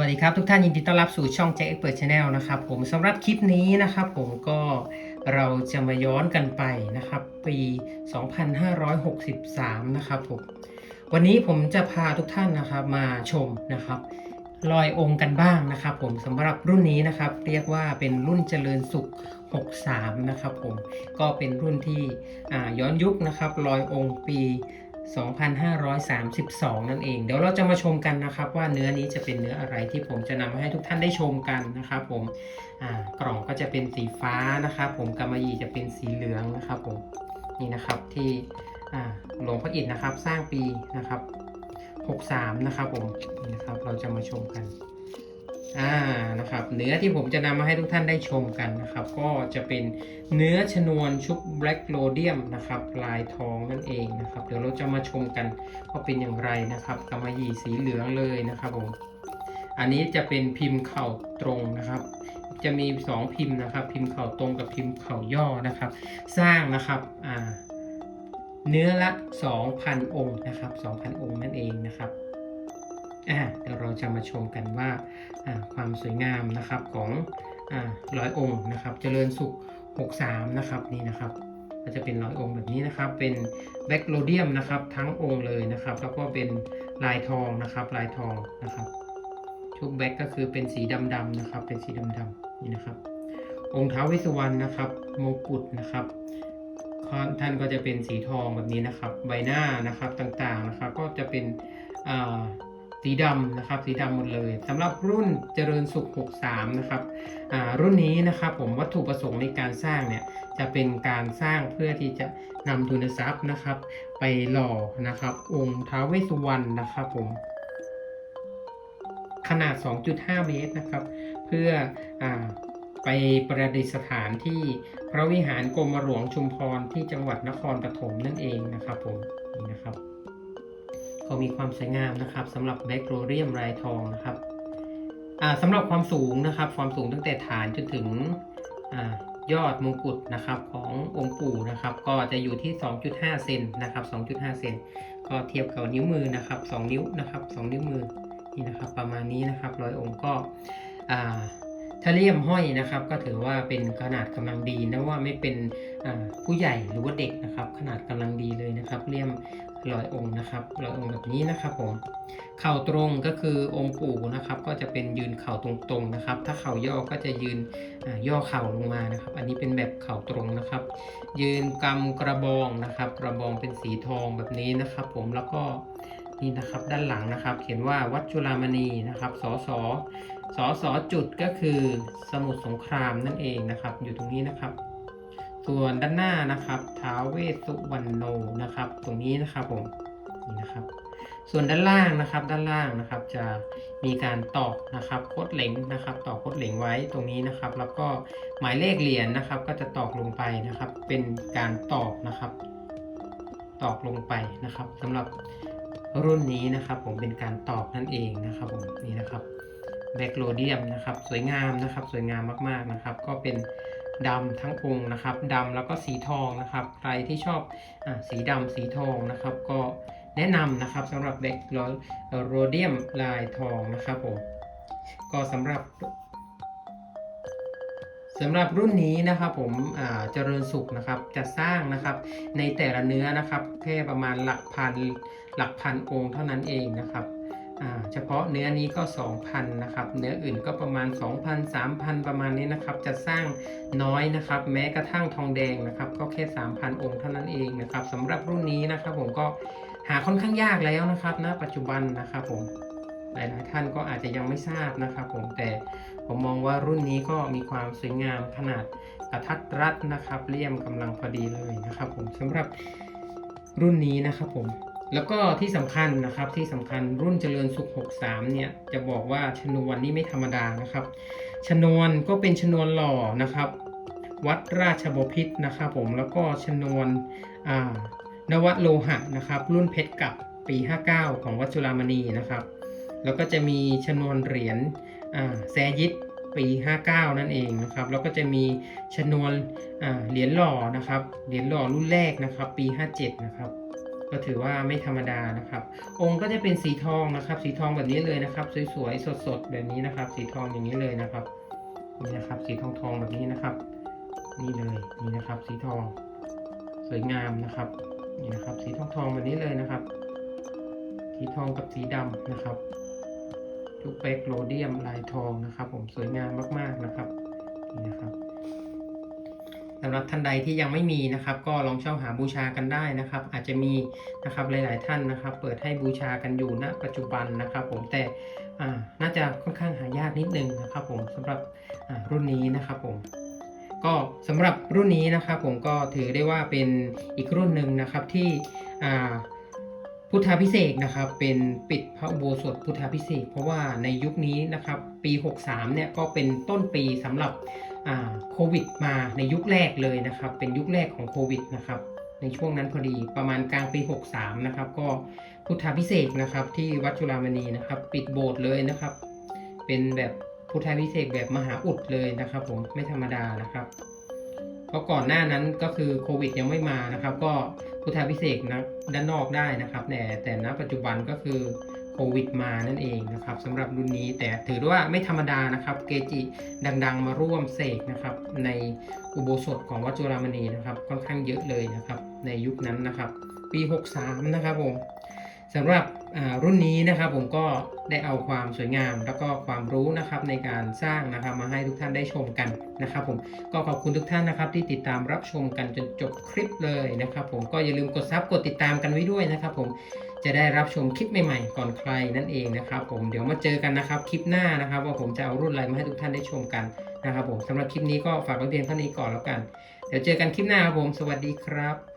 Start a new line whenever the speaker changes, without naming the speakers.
วัสดีครับทุกท่านยินดีต้อนรับสู่ช่อง Jack Expert Channel นะครับผมสำหรับคลิปนี้นะครับผมก็เราจะมาย้อนกันไปนะครับ ปี 2563 นะครับผมวันนี้ผมจะพาทุกท่านนะครับมาชมนะครับลอยองค์กันบ้างนะครับ ผมสำหรับรุ่นนี้นะครับ เรียกว่าเป็นรุ่นเจริญสุข 63 นะครับผมก็เป็นรุ่นที่ย้อนยุคนะครับลอยองค์ปี 2532 นั่นเอง เดี๋ยวเราจะมาชมกันนะครับว่าเนื้อนี้จะเป็นเนื้ออะไรที่ผมจะนำมาให้ทุกท่านได้ชมกันนะครับผมกล่องก็จะเป็นสีฟ้านะครับผมกำมะหยี่จะเป็นสีเหลืองนะครับผมนี่นะครับที่หลวงพ่ออิฐนะครับสร้างปีนะครับ 63 นะครับผมนี่นะครับเราจะมาชมกัน อ่านะครับ เนื้อที่ผมจะนำมาให้ทุกท่านได้ชมกันนะครับ ก็จะเป็นเนื้อชนวนชุบแบล็กโรเดียมนะครับ ลายทองนั่นเองนะครับ เดี๋ยวเราจะมาชมกันว่าเป็นอย่างไรนะครับกำมะหยี่สีเหลืองเลยนะครับผมอันนี้จะเป็นพิมพ์เข่าตรงนะครับ จะมี 2 พิมพ์นะครับ พิมพ์เข่าตรงกับพิมพ์เข่าย่อนะครับ สร้างนะครับอ่าเนื้อละ 2,000 องค์นะครับ 2,000 องค์นั่นเองนะครับ อ่าเดี๋ยวเราจะมาชมกันว่าความสวยงามนะครับของร้อยองค์นะครับ เจริญสุข 63 นะครับนี่นะครับ ก็จะเป็นร้อยองค์แบบนี้นะครับ เป็นแบ็กโลเดียมนะครับทั้งองค์เลยนะครับ แล้วก็เป็นลายทองนะครับ ลายทองนะครับชุบแบ็กก็คือเป็นสีดำๆนะครับ เป็นสีดำๆนี่นะครับ องค์ท้าวเวสวรรณนะครับมงกุฎนะครับท่านก็จะเป็นสีทองแบบนี้นะครับ ใบหน้านะครับต่างๆนะครับ ก็จะเป็นอ่า สีดำนะครับสีดำหมดเลยสำหรับรุ่นเจริญสุข 63 นะครับรุ่นนี้นะครับผมวัตถุประสงค์ในการสร้างเนี่ยจะเป็นการสร้างเพื่อที่จะนำทุนทรัพย์นะครับ ไปหล่อนะครับ องค์ท้าวเวสสุวรรณนะครับผมขนาด 2.5 เมตรนะครับ เพื่ออไปประดิษฐานที่พระวิหารกรมหลวงชุมพรที่จังหวัดนครปฐมนั่นเองนะครับผมนี่นะครับ ก็มีความสวยงามนะครับสำหรับแบคโรเรียมลายทองนะครับสำหรับความสูงนะครับความสูงตั้งแต่ฐานจนถึงอยอดมงกุฎนะครับขององค์ปู่นะครับ ก็จะอยู่ที่ 2.5 เซนนะครับ 2.5 เซนก็เทียบกับนิ้วมือนะครับ 2 นิ้วนะครับ 2 นิ้วมือนี่นะครับ ประมาณนี้นะครับร้อยองค์ก็ ถ้าเลี่ยมห้อยนะครับ ก็ถือว่าเป็นขนาดกำลังดีนะว่าไม่เป็นผู้ใหญ่หรือว่าเด็กนะครับ ขนาดกำลังดีเลยนะครับ เลี่ยมร้อยองค์นะครับร้อยองค์แบบนี้นะครับผมเข่าตรงก็คือองค์ปู่นะครับ ก็จะเป็นยืนเข่าตรงๆนะครับ ถ้าเข่าย่อก็จะยืนย่อเข่าลงมานะครับ อันนี้เป็นแบบเข่าตรงนะครับ ยืนกำกระบองนะครับ กระบองเป็นสีทองแบบนี้นะครับ ผมแล้วก็นี่นะครับด้านหลังนะครับ เขียนว่าวัดจุฬามณีนะครับสส สสจุดก็คือสมุทรสงครามนั่นเองนะครับ อยู่ตรงนี้นะครับ ส่วนด้านหน้านะครับท้าวเวสสุวรรณโนนะครับ ตรงนี้นะครับผมนี่นะครับ ส่วนด้านล่างนะครับ ด้านล่างนะครับ จะมีการตอกนะครับโคดเหล็งนะครับ ตอกโคดเหล็งไว้ตรงนี้นะครับ แล้วก็หมายเลขเหรียญนะครับ ก็จะตอกลงไปนะครับ เป็นการตอกนะครับ ตอกลงไปนะครับสำหรับรุ่นนี้นะครับ ผมเป็นการตอกนั่นเองนะครับผมนี่นะครับ แบคโลเดียมนะครับ สวยงามนะครับ สวยงามมากๆนะครับ ก็เป็นดำทั้งองค์นะครับดำแล้วก็สีทองนะครับ ใครที่ชอบอสีดำสีทองนะครับ ก็แนะนำนะครับสำหรับแบคโลเดียมลายทองนะครับผมก็สำหรับสำหรับรุ่นนี้นะครับผมเจริญสุขนะครับจะสร้างนะครับในแต่ละเนื้อนะครับแค่ประมาณหลักพันหลักพันองค์เท่านั้นเองนะครับ เฉพาะเนื้อนี้ก็ 2,000นะครับเนื้ออื่นก็ประมาณ 2,000 3,000 ประมาณนี้นะครับจะสร้างน้อยนะครับ แม้กระทั่งทองแดงนะครับก็แค่ 3,000 องค์เท่านั้นเองนะครับสำหรับรุ่นนี้นะครับผมก็หาค่อนข้างยากแล้วนะครับณปัจจุบันนะครับผมหลายๆท่านก็อาจจะยังไม่ทราบนะครับผมแต่ผมมองว่ารุ่นนี้ก็มีความสวยงามขนาดกระทัดรัดนะครับเลี่ยมกำลังพอดีเลยนะครับผมสำหรับรุ่นนี้นะครับผม แล้วก็ที่สำคัญนะครับที่สำคัญรุ่นเจริญสุข 63 เนี่ยจะบอกว่าชนวนนี่ไม่ธรรมดานะครับ ชนวนก็เป็นชนวนหล่อนะครับ วัดราชบพิตรนะครับผมแล้วก็ชนวนอ่านวโลหะนะครับ รุ่นเพชรกับปี 59 ของวัดจุฬามณีนะครับ แล้วก็จะมีชนวนเหรียญอ่าแซยิตปี 59 นั่นเองนะครับ แล้วก็จะมีชนวนอ่าเหรียญหล่อนะครับเหรียญหล่อรุ่นแรกนะครับ ปี 57 นะครับ ก็ถือว่าไม่ธรรมดานะครับ องค์ก็จะเป็นสีทองนะครับ สีทองแบบนี้เลยนะครับ สวยๆสดๆแบบนี้นะครับ สีทองอย่างนี้เลยนะครับนี่นะครับ สีทองทองแบบนี้นะครับ นี่เลยนี่นะครับ สีทอง สวยงามนะครับนี่นะครับ สีทองทองแบบนี้เลยนะครับ สีทองกับสีดำนะครับทุกเปกโรเดียมลายทองนะครับ ผมสวยงามมากๆนะครับนี่นะครับ สำหรับท่านใดที่ยังไม่มีนะครับ ก็ลองเช่าหาบูชากันได้นะครับ อาจจะมีนะครับหลาย ๆ ท่านนะครับ เปิดให้บูชากันอยู่ณ ปัจจุบันนะครับ ผมแต่น่าจะค่อนข้างหายากนิดนึงนะครับ ผมสำหรับรุ่นนี้นะครับผมก็สำหรับรุ่นนี้นะครับผมก็ถือได้ว่าเป็นอีกรุ่นหนึ่งนะครับที่ พุทธาพิเศษนะครับเป็นปิดพระอุโบสถพุทธาพิเศษ เพราะว่าในยุคนี้นะครับปี 63เนี่ยก็เป็นต้นปีสำหรับอาโควิดมาในยุคแรกเลยนะครับ เป็นยุคแรกของโควิดนะครับในช่วงนั้นพอดีประมาณกลางปี 63นะครับก็พุทธาพิเศษนะครับที่วัดจุฬามณีนะครับ ปิดโบสถ์เลยนะครับ เป็นแบบพุทธาพิเศษแบบมหาอุดเลยนะครับ ผมไม่ธรรมดานะครับเพราะก่อนหน้านั้นก็คือโควิดยังไม่มานะครับ ก็ พุทธาพิเศษนะด้านนอกได้นะครับ แต่แต่ณปัจจุบันก็คือโควิดมานั่นเองนะครับสำหรับรุ่นนี้แต่ถือว่าไม่ธรรมดานะครับ เกจิดังๆ มาร่วมเสกนะครับ ในอุโบสถของวัดจุฬามณีนะครับ ค่อนข้างเยอะเลยนะครับ ในยุคนั้นนะครับ ปี 63 นะครับผม สำหรับรุ่นนี้นะครับผมก็ได้เอาความสวยงาม แล้วก็ความรู้นะครับในการสร้างนะครับมาให้ทุกท่านได้ชมกันนะครับ ผมก็ขอบคุณทุกท่านนะครับ ที่ติดตามรับชมกันจนจบคลิปเลยนะครับ ผมก็อย่าลืมกดซับกดติดตามกันไว้ด้วยนะครับ ผมจะได้รับชมคลิปใหม่ๆ ก่อนใครนั่นเองนะครับ ผมเดี๋ยวมาเจอกันนะครับคลิปหน้านะครับ ว่าผมจะเอารุ่นอะไรมาให้ทุกท่านได้ชมกันนะครับ ผมสำหรับคลิปนี้ก็ฝากไว้เพียงเท่านี้ก่อนแล้วกัน เดี๋ยวเจอกันคลิปหน้าครับผม สวัสดีครับ